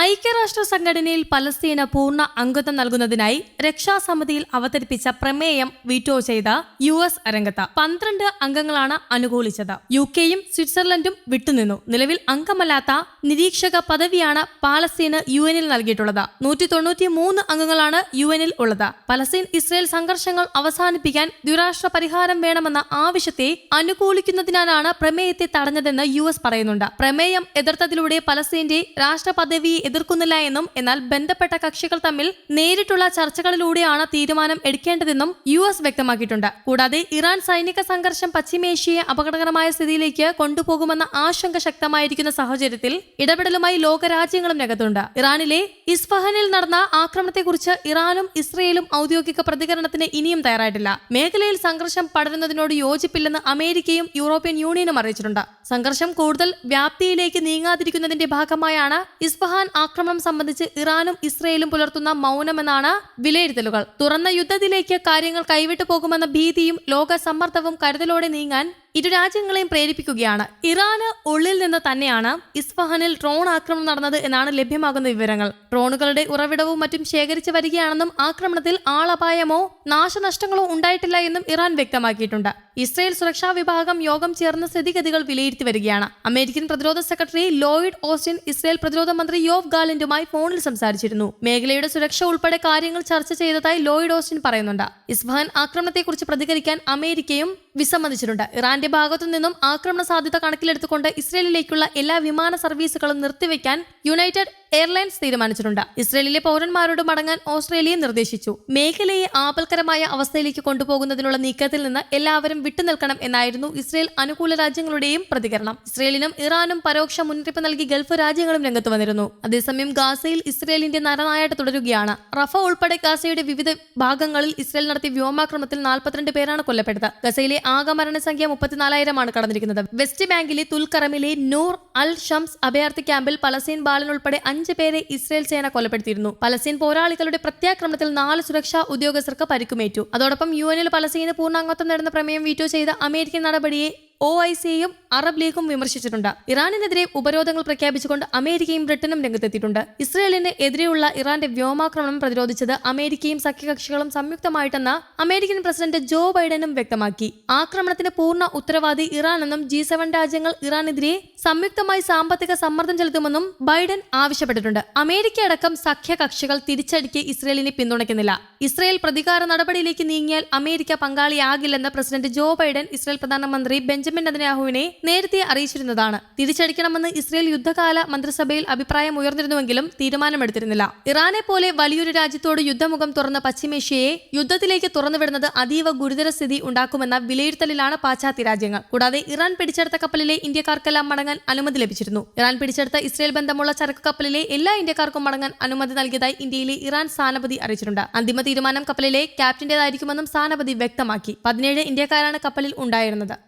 ഐക്യരാഷ്ട്ര സംഘടനയിൽ പലസ്തീന് പൂർണ അംഗത്വം നൽകുന്നതിനായി രക്ഷാസമിതിയിൽ അവതരിപ്പിച്ച പ്രമേയം വീറ്റോ ചെയ്ത യു എസ് രംഗത്ത് പന്ത്രണ്ട് അംഗങ്ങളാണ് അനുകൂലിച്ചത്. യു കെയും സ്വിറ്റ്സർലൻഡും വിട്ടുനിന്നു. നിലവിൽ അംഗമല്ലാത്ത നിരീക്ഷക പദവിയാണ് പാലസ്തീന് യു എനിൽ നൽകിയിട്ടുള്ളത്. നൂറ്റി തൊണ്ണൂറ്റി മൂന്ന് അംഗങ്ങളാണ് യു എനിൽ ഉള്ളത്. പലസ്തീൻ ഇസ്രയേൽ സംഘർഷങ്ങൾ അവസാനിപ്പിക്കാൻ ദ്വിരാഷ്ട്ര പരിഹാരം വേണമെന്ന ആവശ്യത്തെ അനുകൂലിക്കുന്നതിനാലാണ് പ്രമേയത്തെ തടഞ്ഞതെന്ന് യു എസ് പറയുന്നുണ്ട്. പ്രമേയം എതിർത്തതിലൂടെ പലസ്തീന്റെ രാഷ്ട്ര പദവിയെ എതിർക്കുന്നില്ല എന്നും എന്നാൽ ബന്ധപ്പെട്ട കക്ഷികൾ തമ്മിൽ നേരിട്ടുള്ള ചർച്ചകളിലൂടെയാണ് തീരുമാനം എടുക്കേണ്ടതെന്നും യു എസ് വ്യക്തമാക്കിയിട്ടുണ്ട്. കൂടാതെ ഇറാൻ സൈനിക സംഘർഷം പശ്ചിമേഷ്യയെ അപകടകരമായ സ്ഥിതിയിലേക്ക് കൊണ്ടുപോകുമെന്ന ആശങ്ക ശക്തമായിരിക്കുന്ന സാഹചര്യത്തിൽ ഇടപെടലുമായി ലോകരാജ്യങ്ങളും രംഗത്തുണ്ട്. ഇറാനിലെ ഇസ്ഫഹനിൽ നടന്ന ആക്രമണത്തെക്കുറിച്ച് ഇറാനും ഇസ്രയേലും ഔദ്യോഗിക പ്രതികരണത്തിന് ഇനിയും തയ്യാറായിട്ടില്ല. മേഖലയിൽ സംഘർഷം പടരുന്നതിനോട് യോജിപ്പില്ലെന്ന് അമേരിക്കയും യൂറോപ്യൻ യൂണിയനും അറിയിച്ചിട്ടുണ്ട്. സംഘർഷം കൂടുതൽ വ്യാപ്തിയിലേക്ക് നീങ്ങാതിരിക്കുന്നതിന്റെ ഭാഗമായാണ് ഇസ്ഫഹാൻ ആക്രമണം സംബന്ധിച്ച് ഇറാനും ഇസ്രയേലും പുലർത്തുന്ന മൗനമെന്നാണ് വിലയിരുത്തലുകൾ. തുറന്ന യുദ്ധത്തിലേക്ക് കാര്യങ്ങൾ കൈവിട്ടു പോകുമെന്ന ഭീതിയും ലോക സമ്മർദ്ദവും കരുതലോടെ നീങ്ങാൻ ഇരു രാജ്യങ്ങളെയും പ്രേരിപ്പിക്കുകയാണ്. ഇറാന് ഉള്ളിൽ നിന്ന് തന്നെയാണ് ഇസ്ഫഹാനിൽ ഡ്രോൺ ആക്രമണം നടന്നത് എന്നാണ് ലഭ്യമാകുന്ന വിവരങ്ങൾ. ഡ്രോണുകളുടെ ഉറവിടവും മറ്റും ശേഖരിച്ചു വരികയാണെന്നും ആക്രമണത്തിൽ ആളപായമോ നാശനഷ്ടങ്ങളോ ഉണ്ടായിട്ടില്ല എന്നും ഇറാൻ വ്യക്തമാക്കിയിട്ടുണ്ട്. ഇസ്രയേൽ സുരക്ഷാ വിഭാഗം യോഗം ചേർന്ന സ്ഥിതിഗതികൾ വിലയിരുത്തി വരികയാണ്. അമേരിക്കൻ പ്രതിരോധ സെക്രട്ടറി ലോയിഡ് ഓസ്റ്റിൻ ഇസ്രയേൽ പ്രതിരോധ മന്ത്രി യോവ് ഗാലന്റുമായി ഫോണിൽ സംസാരിച്ചിരുന്നു. മേഖലയുടെ സുരക്ഷ ഉൾപ്പെടെ കാര്യങ്ങൾ ചർച്ച ചെയ്തതായി ലോയിഡ് ഓസ്റ്റിൻ പറയുന്നുണ്ട്. ഇസ്ഫഹാൻ ആക്രമണത്തെക്കുറിച്ച് പ്രതികരിക്കാൻ അമേരിക്കയും വിസമ്മതിച്ചിട്ടുണ്ട്. ഇറാന്റെ ഭാഗത്തു നിന്നും ആക്രമണ സാധ്യത കണക്കിലെടുത്തുകൊണ്ട് ഇസ്രയേലിലേക്കുള്ള എല്ലാ വിമാന സർവീസുകളും നിർത്തിവെക്കാൻ യുണൈറ്റഡ് എയർലൈൻസ് തീരുമാനിച്ചിട്ടുണ്ട്. ഇസ്രയേലിലെ പൗരന്മാരോട് മടങ്ങാൻ ഓസ്ട്രേലിയ നിർദ്ദേശിച്ചു. മേഖലയെ ആപൽക്കരമായ അവസ്ഥയിലേക്ക് കൊണ്ടുപോകുന്നതിനുള്ള നീക്കത്തിൽ നിന്ന് എല്ലാവരും വിട്ടുനിൽക്കണം എന്നായിരുന്നു ഇസ്രയേൽ അനുകൂല രാജ്യങ്ങളുടെയും പ്രതികരണം. ഇസ്രയേലിനും ഇറാനും പരോക്ഷ മുന്നറിയിപ്പ് നൽകി ഗൾഫ് രാജ്യങ്ങളും രംഗത്ത് വന്നിരുന്നു. അതേസമയം ഗാസയിൽ ഇസ്രയേലിന്റെ നരനായാട്ട് തുടരുകയാണ്. റഫ ഉൾപ്പെടെ ഗാസയുടെ വിവിധ ഭാഗങ്ങളിൽ ഇസ്രയേൽ നടത്തിയ വ്യോമാക്രമണത്തിൽ നാൽപ്പത്തിരണ്ട് പേരാണ് കൊല്ലപ്പെട്ടത്. ഗസയിലെ ആകെ മരണസംഖ്യ മുപ്പത്തിനാലായിരമാണ് കടന്നിരിക്കുന്നത്. വെസ്റ്റ് ബാങ്കിലെ തുൽക്കറമിലെ നൂർ അൽ ഷംസ് അഭയാർത്ഥി ക്യാമ്പിൽ പലസ്തീൻ ബാലൻ ഉൾപ്പെടെ അഞ്ച് പേരെ ഇസ്രയേൽ സേന കൊലപ്പെടുത്തിയിരുന്നു. പലസ്തീൻ പോരാളികളുടെ പ്രത്യാക്രമണത്തിൽ നാല് സുരക്ഷാ ഉദ്യോഗസ്ഥർക്ക് പരിക്കുമേറ്റു. അതോടൊപ്പം യു എനിൽ പലസ്തീന് പൂർണാംഗത്വം നേടുന്ന പ്രമേയം വീറ്റോ ചെയ്ത അമേരിക്കൻ നടപടിയെ ഒ ഐ സിയും അറബ് ലീഗും വിമർശിച്ചിട്ടുണ്ട്. ഇറാനിനെതിരെ ഉപരോധങ്ങൾ പ്രഖ്യാപിച്ചുകൊണ്ട് അമേരിക്കയും ബ്രിട്ടനും രംഗത്തെത്തിയിട്ടുണ്ട്. ഇസ്രയേലിന് എതിരെയുള്ള ഇറാന്റെ വ്യോമാക്രമണം പ്രതിരോധിച്ചത് അമേരിക്കയും സഖ്യകക്ഷികളും സംയുക്തമായിട്ടെന്ന് അമേരിക്കൻ പ്രസിഡന്റ് ജോ ബൈഡനും വ്യക്തമാക്കി. ആക്രമണത്തിന് പൂർണ ഉത്തരവാദി ഇറാനെന്നും ജി സെവൻ രാജ്യങ്ങൾ ഇറാനെതിരെ സംയുക്തമായി സാമ്പത്തിക സമ്മർദ്ദം ചെലുത്തുമെന്നും ബൈഡൻ ആവശ്യപ്പെട്ടിട്ടുണ്ട്. അമേരിക്ക അടക്കം സഖ്യകക്ഷികൾ തിരിച്ചടിക്ക് ഇസ്രയേലിനെ പിന്തുണയ്ക്കുന്നില്ല. ഇസ്രയേൽ പ്രതികാര നടപടിയിലേക്ക് നീങ്ങിയാൽ അമേരിക്ക പങ്കാളിയാകില്ലെന്ന് പ്രസിഡന്റ് ജോ ബൈഡൻ ഇസ്രയേൽ പ്രധാനമന്ത്രി ബെഞ്ചമിൻ നെതന്യാഹുവിനെ നേരത്തെ അറിയിച്ചിരുന്നതാണ്. തിരിച്ചടിക്കണമെന്ന് ഇസ്രയേൽ യുദ്ധകാല മന്ത്രിസഭയിൽ അഭിപ്രായം ഉയർന്നിരുന്നുവെങ്കിലും തീരുമാനമെടുത്തിരുന്നില്ല. ഇറാനെ പോലെ വലിയൊരു രാജ്യത്തോട് യുദ്ധമുഖം തുറന്ന പശ്ചിമേഷ്യയെ യുദ്ധത്തിലേക്ക് തുറന്നുവിടുന്നത് അതീവ ഗുരുതര സ്ഥിതി ഉണ്ടാക്കുമെന്ന വിലയിരുത്തലിലാണ് പാശ്ചാത്യ രാജ്യങ്ങൾ. കൂടാതെ ഇറാൻ പിടിച്ചെടുത്ത കപ്പലിലെ ഇന്ത്യക്കാർക്കെല്ലാം മടങ്ങാൻ അനുമതി ലഭിച്ചിരുന്നു. ഇറാൻ പിടിച്ചെടുത്ത ഇസ്രയേൽ ബന്ധമുള്ള ചരക്ക് കപ്പലിലെ എല്ലാ ഇന്ത്യക്കാർക്കും മടങ്ങാൻ അനുമതി നൽകിയതായി ഇന്ത്യയിലെ ഇറാൻ സ്ഥാനപതി അറിയിച്ചിട്ടുണ്ട്. അന്തിമ തീരുമാനം കപ്പലിലെ ക്യാപ്റ്റന്റേതായിരിക്കുമെന്നും സ്ഥാനപതി വ്യക്തമാക്കി. പതിനേഴ് ഇന്ത്യക്കാരാണ് കപ്പലിൽ ഉണ്ടായിരുന്നത്.